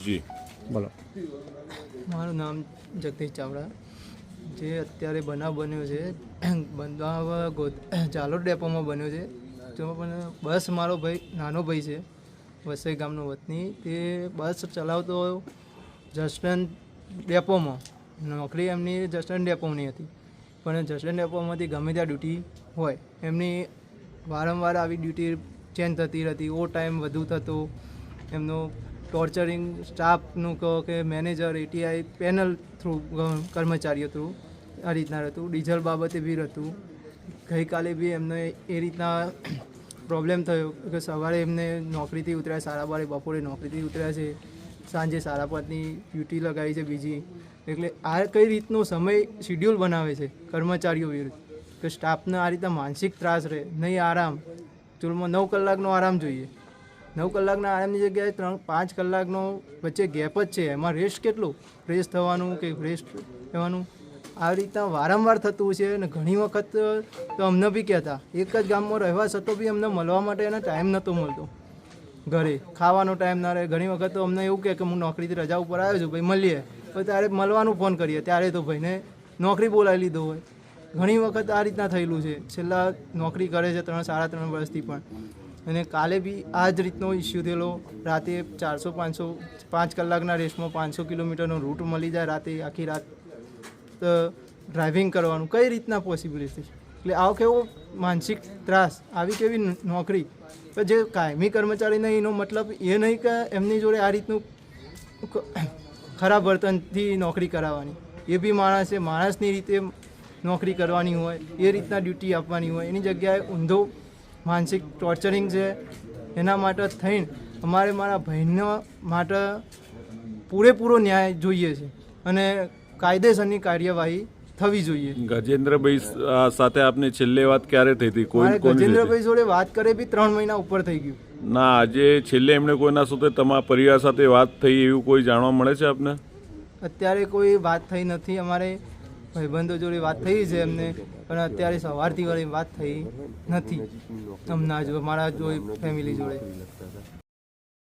જી. બોલો. મારું નામ જગદીશ ચાવડા. જે અત્યારે બનાવ બન્યો છે બનાવ ગોદ જાલોદ ડેપોમાં બન્યો છે. જેમાં પણ બસ મારો ભાઈ નાનો ભાઈ છે વસઈ ગામનો વતની. તે બસ ચલાવતો જસ્ટન ડેપોમાં. નોકરી એમની જસ્ટન ડેપોની હતી. પણ જસ્ટન ડેપોમાંથી ગમે ત્યાં ડ્યુટી હોય એમની વારંવાર આવી ડ્યુટી ચેન્જ થતી રહેતી ઓ ટાઈમ વધુ થતો એમનો ટોર્ચરિંગ સ્ટાફનું કહો કે મેનેજર એટીઆઈ પેનલ થ્રુ કર્મચારીઓ થ્રુ આ રીતના રહેતું. ડીઝલ બાબતે બી હતું ગઈકાલે બી એમને એ રીતના પ્રોબ્લેમ થયો કે સવારે એમને નોકરીથી ઉતર્યા સાડા બારે બપોરે નોકરીથી ઉતર્યા છે. સાંજે સાડા પાંચની ડ્યુટી લગાવી છે બીજી. એટલે આ કઈ રીતનો સમય શિડ્યુલ બનાવે છે કર્મચારીઓ વિરુદ્ધ? કે સ્ટાફને આ રીતના માનસિક ત્રાસ રહે, નહીં આરામ. ચૂલમાં નવ કલાકનો આરામ જોઈએ. નવ કલાકના આરામની જગ્યાએ ત્રણ, પાંચ કલાકનો વચ્ચે ગેપ જ છે. એમાં રેસ્ટ કેટલો? ફ્રેશ થવાનું કે રેસ્ટ રહેવાનું? આવી રીતના વારંવાર થતું છે અને ઘણી વખત તો અમને બી કહેતા. એક જ ગામમાં રહેવા છતાં બી અમને મળવા માટે એને ટાઈમ નહોતો મળતો. ઘરે ખાવાનો ટાઈમ ના રહે. ઘણી વખત તો અમને એવું કહે કે હું નોકરીથી રજા ઉપર આવ્યો છું, ભાઈ મળીએ. પણ ત્યારે મળવાનું ફોન કરીએ. ત્યારે તો ભાઈને નોકરી બોલાવી લીધો હોય. ઘણી વખત આ રીતના થયેલું છે. છેલ્લા નોકરી કરે છે ત્રણ, સાડા ત્રણ વર્ષથી પણ. અને કાલે બી આ જ રીતનો ઇસ્યુ થયેલો. રાતે ચારસો, પાંચસો, પાંચ કલાકના રેસમાં પાંચસો કિલોમીટરનો રૂટ મળી જાય રાતે આખી રાત ડ્રાઇવિંગ કરવાનું. કઈ રીતના પોસિબિલિટી એટલે આવો કેવો માનસિક ત્રાસ, આવી કેવી નોકરી? જે કાયમી કર્મચારી નહીં, એનો મતલબ એ નહીં કે એમની જોડે આ રીતનું ખરાબ વર્તનથી નોકરી કરાવવાની. એ બી માણસે, માણસની રીતે નોકરી કરવાની હોય, એ રીતના ડ્યુટી આપવાની હોય. એની જગ્યાએ ઊંધો માનસિક ટોર્ચરિંગ છે એના માટે થઈને અમારે મારા ભાઈના માટે પૂરેપૂરો ન્યાય જોઈએ છે અને કાયદેસરની કાર્યવાહી થવી જોઈએ. ગજેન્દ્રભાઈ સાથે આપની છેલ્લે વાત ક્યારે થઈ હતી? કોઈ ગજેન્દ્રભાઈ જોડે વાત કરે બી ત્રણ મહિના ઉપર થઈ ગયું. ના આજે છેલ્લે એમણે કોઈના સાથે તમારા પરિવાર સાથે વાત થઈ એવું કોઈ જાણવા મળે છે આપને? અત્યારે કોઈ વાત થઈ નથી. અમારે ભાઈબંધો જોડે વાત થઈ છે એમને, પણ અત્યારે સવારથી વળી વાત થઈ નથી. હમણાં જ મારા જોઈ ફેમિલી જોડે.